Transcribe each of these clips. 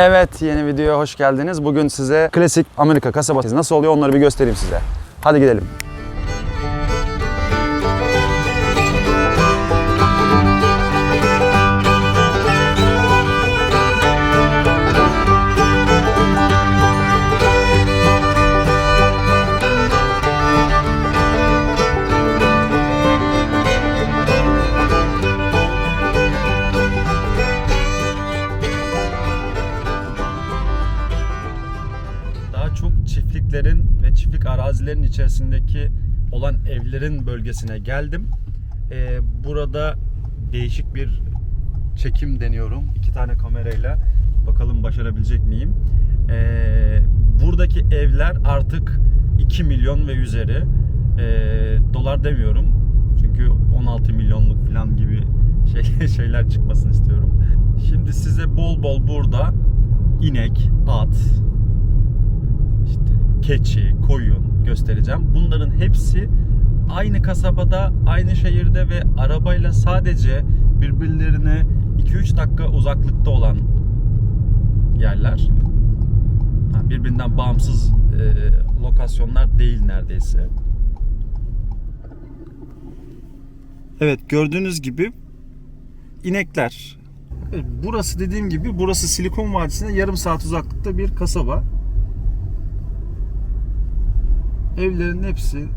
Evet yeni videoya hoş geldiniz. Bugün size klasik Amerika kasabası nasıl oluyor onları bir göstereyim size. Hadi gidelim. Arazilerin içerisindeki olan evlerin bölgesine geldim. Ee, burada değişik bir çekim deniyorum. İki tane kamerayla. Bakalım başarabilecek miyim? Ee, buradaki evler artık 2 milyon ve üzeri. Ee, dolar demiyorum. Çünkü 16 milyonluk falan gibi şey, şeyler çıkmasını istiyorum. Şimdi size bol bol burada inek, at, işte keçi, koyun göstereceğim. Bunların hepsi aynı kasabada, aynı şehirde ve arabayla sadece birbirlerine 2-3 dakika uzaklıkta olan yerler. Yani birbirinden bağımsız e, lokasyonlar değil neredeyse. Evet gördüğünüz gibi inekler. Burası dediğim gibi burası Silikon Vadisi'ne yarım saat uzaklıkta bir kasaba. Evlerin hepsi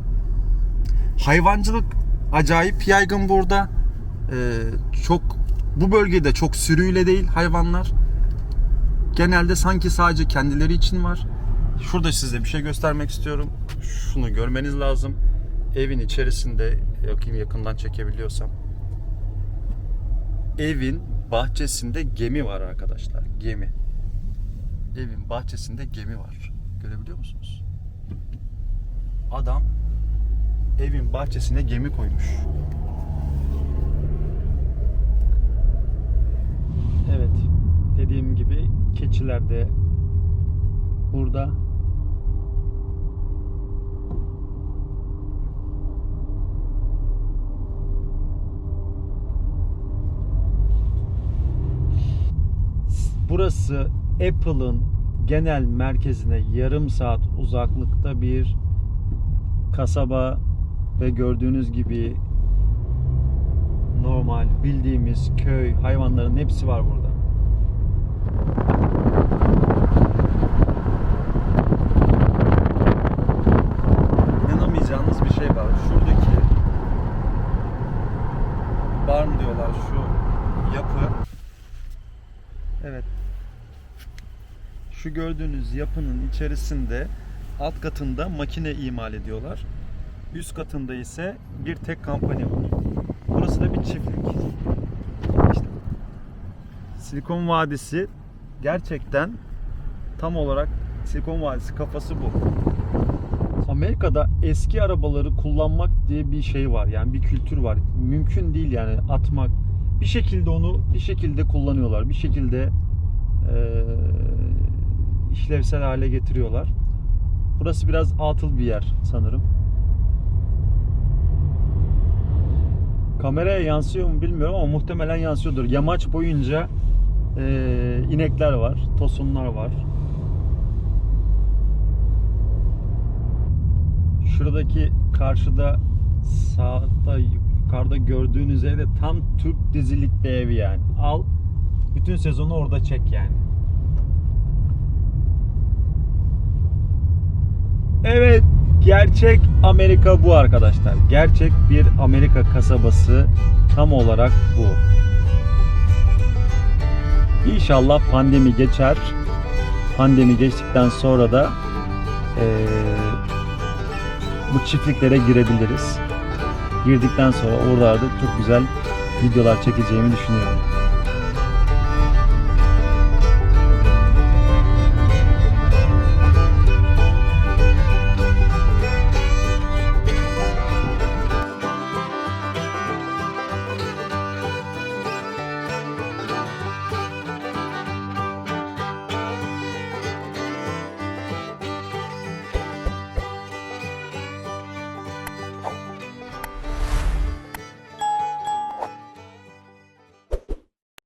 hayvancılık acayip yaygın burada. Ee, çok bu bölgede çok sürüyle değil hayvanlar. Genelde sanki sadece kendileri için var. Şurada size bir şey göstermek istiyorum. Şunu görmeniz lazım. Evin içerisinde yakın yakından çekebiliyorsam. Evin bahçesinde gemi var arkadaşlar. Gemi. Evin bahçesinde gemi var. Görebiliyor musunuz? Adam evin bahçesine gemi koymuş. Evet. Dediğim gibi keçiler de burada. Burası Apple'ın genel merkezine yarım saat uzaklıkta bir kasaba ve gördüğünüz gibi normal bildiğimiz köy hayvanların hepsi var burada. İnanamayacağınız bir şey var. Şuradaki barn diyorlar şu yapı. Evet. Şu gördüğünüz yapının içerisinde alt katında makine imal ediyorlar. Üst katında ise bir tek kampanya var. Burası da bir çiftlik. İşte Silikon Vadisi gerçekten tam olarak Silikon Vadisi kafası bu. Amerika'da eski arabaları kullanmak diye bir şey var. Yani bir kültür var. Mümkün değil yani atmak. Bir şekilde onu bir şekilde kullanıyorlar. Bir şekilde eee, işlevsel hale getiriyorlar. Burası biraz atıl bir yer sanırım. Kameraya yansıyor mu bilmiyorum ama muhtemelen yansıyordur. Yamaç boyunca eee, inekler var, tosunlar var. Şuradaki karşıda sağda yukarıda gördüğünüz ev de tam Türk dizilik bir ev yani. Al bütün sezonu orada çek yani. Evet, gerçek Amerika bu arkadaşlar. Gerçek bir Amerika kasabası tam olarak bu. İnşallah pandemi geçer. Pandemi geçtikten sonra da eee, bu çiftliklere girebiliriz. Girdikten sonra oralarda çok güzel videolar çekeceğimi düşünüyorum.